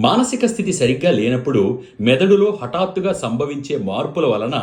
మానసిక స్థితి సరిగ్గా లేనప్పుడు మెదడులో హఠాత్తుగా సంభవించే మార్పుల వలన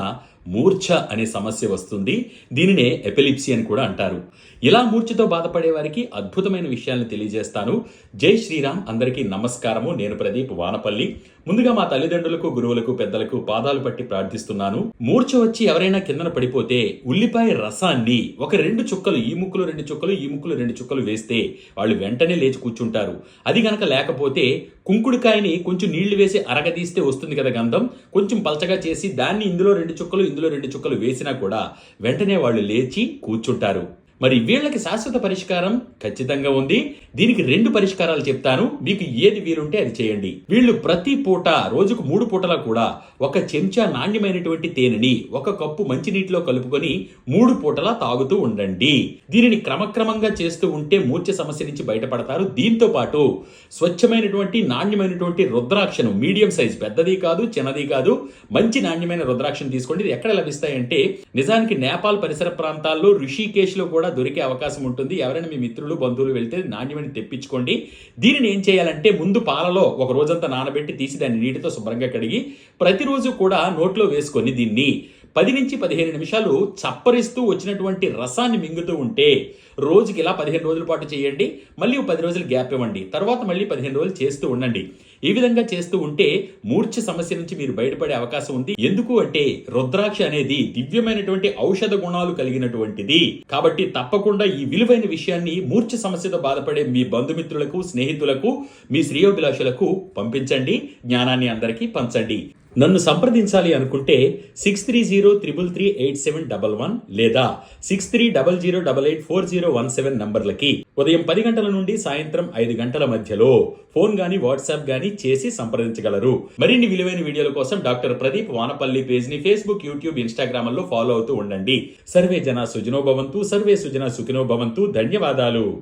మూర్ఛ అనే సమస్య వస్తుంది. దీనినే ఎపిలిప్సీ అని కూడా అంటారు. ఇలా మూర్ఛతో బాధపడే వారికి అద్భుతమైన విషయాలను తెలియజేస్తాను. జై శ్రీరామ్ అందరికీ నమస్కారము. నేను ప్రదీప్ వానపల్లి. ముందుగా మా తల్లిదండ్రులకు గురువులకు పెద్దలకు పాదాలు పట్టి ప్రార్థిస్తున్నాను. మూర్ఛ వచ్చి ఎవరైనా కిందన పడిపోతే ఉల్లిపాయ రసాన్ని ఒక రెండు చుక్కలు ఈ ముక్కులు రెండు చుక్కలు ఈ ముక్కులు రెండు చుక్కలు వేస్తే వాళ్ళు వెంటనే లేచి కూర్చుంటారు. అది గనక లేకపోతే కుంకుడుకాయని కొంచెం నీళ్ళు వేసి అరగదీస్తే వస్తుంది కదా గంధం. కొంచెం పలచగా చేసి దాన్ని ఇందులో రెండు చుక్కలు ఇందులో రెండు చుక్కలు వేసినా కూడా వెంటనే వాళ్ళు లేచి కూర్చుంటారు. మరి వీళ్ళకి శాశ్వత పరిష్కారం ఖచ్చితంగా ఉంది. దీనికి రెండు పరిష్కారాలు చెప్తాను. మీకు ఏది వీలుంటే అది చేయండి. వీళ్ళు ప్రతి పూట రోజుకు మూడు పూటలా కూడా ఒక చెంచా నాణ్యమైనటువంటి తేనెని ఒక కప్పు మంచినీటిలో కలుపుకొని మూడు పూటలా తాగుతూ ఉండండి. దీనిని క్రమక్రమంగా చేస్తూ ఉంటే మూర్ఛ సమస్య నుంచి బయటపడతారు. దీంతో పాటు స్వచ్ఛమైనటువంటి నాణ్యమైనటువంటి రుద్రాక్షను మీడియం సైజ్ పెద్దది కాదు చిన్నది కాదు మంచి నాణ్యమైన రుద్రాక్షను తీసుకోండి. ఎక్కడ లభిస్తాయంటే నిజానికి నేపాల్ పరిసర ప్రాంతాల్లో ఋషికేశ్లో కూడా కూడా దొరికే అవకాశం ఉంటుంది. ఎవరైనా మీ మిత్రులు బంధువులు వెళ్తే నాణ్యమని తెప్పించుకోండి. దీనిని ఏం చేయాలంటే ముందు పాలలో ఒక రోజంతా నానబెట్టి తీసి దాన్ని నీటితో శుభ్రంగా కడిగి ప్రతిరోజు కూడా నోట్లో వేసుకొని దీన్ని పది నుంచి పదిహేను నిమిషాలు చప్పరిస్తూ వచ్చినటువంటి రసాన్ని మింగుతూ ఉంటే రోజుకి ఇలా పదిహేను రోజుల పాటు చేయండి మళ్ళీ పది రోజులు గ్యాప్ ఇవ్వండి తర్వాత మళ్ళీ పదిహేను రోజులు చేస్తూ ఉండండి. ఈ విధంగా చేస్తూ ఉంటే మూర్ఛ సమస్య నుంచి మీరు బయటపడే అవకాశం ఉంది. ఎందుకు అంటే రుద్రాక్ష అనేది దివ్యమైనటువంటి ఔషధ గుణాలు కలిగినటువంటిది. కాబట్టి తప్పకుండా ఈ విలువైన విషయాన్ని మూర్ఛ సమస్యతో బాధపడే మీ బంధుమిత్రులకు స్నేహితులకు మీ శ్రేయోభిలాషులకు పంపించండి జ్ఞానాన్ని అందరికీ పంచండి. నన్ను సంప్రదించాలి అనుకుంటే six three zero triple three eight seven double one లేదా six three double zero double eight four zero one seven నంబర్లకి ఉదయం పది గంటల నుండి సాయంత్రం ఐదు గంటల మధ్యలో ఫోన్ గానీ వాట్సాప్ గానీ చేసి సంప్రదించగలరు. మరిన్ని విలువైన వీడియోల కోసం డాక్టర్ ప్రదీప్ వానపల్లి పేజ్ని ఫేస్బుక్ యూట్యూబ్ ఇన్స్టాగ్రామ్లో ఫాలో అవుతూ ఉండండి. సర్వే జన సుజనో భవంతు సర్వే సుజన సుఖినో భవంతు ధన్యవాదాలు.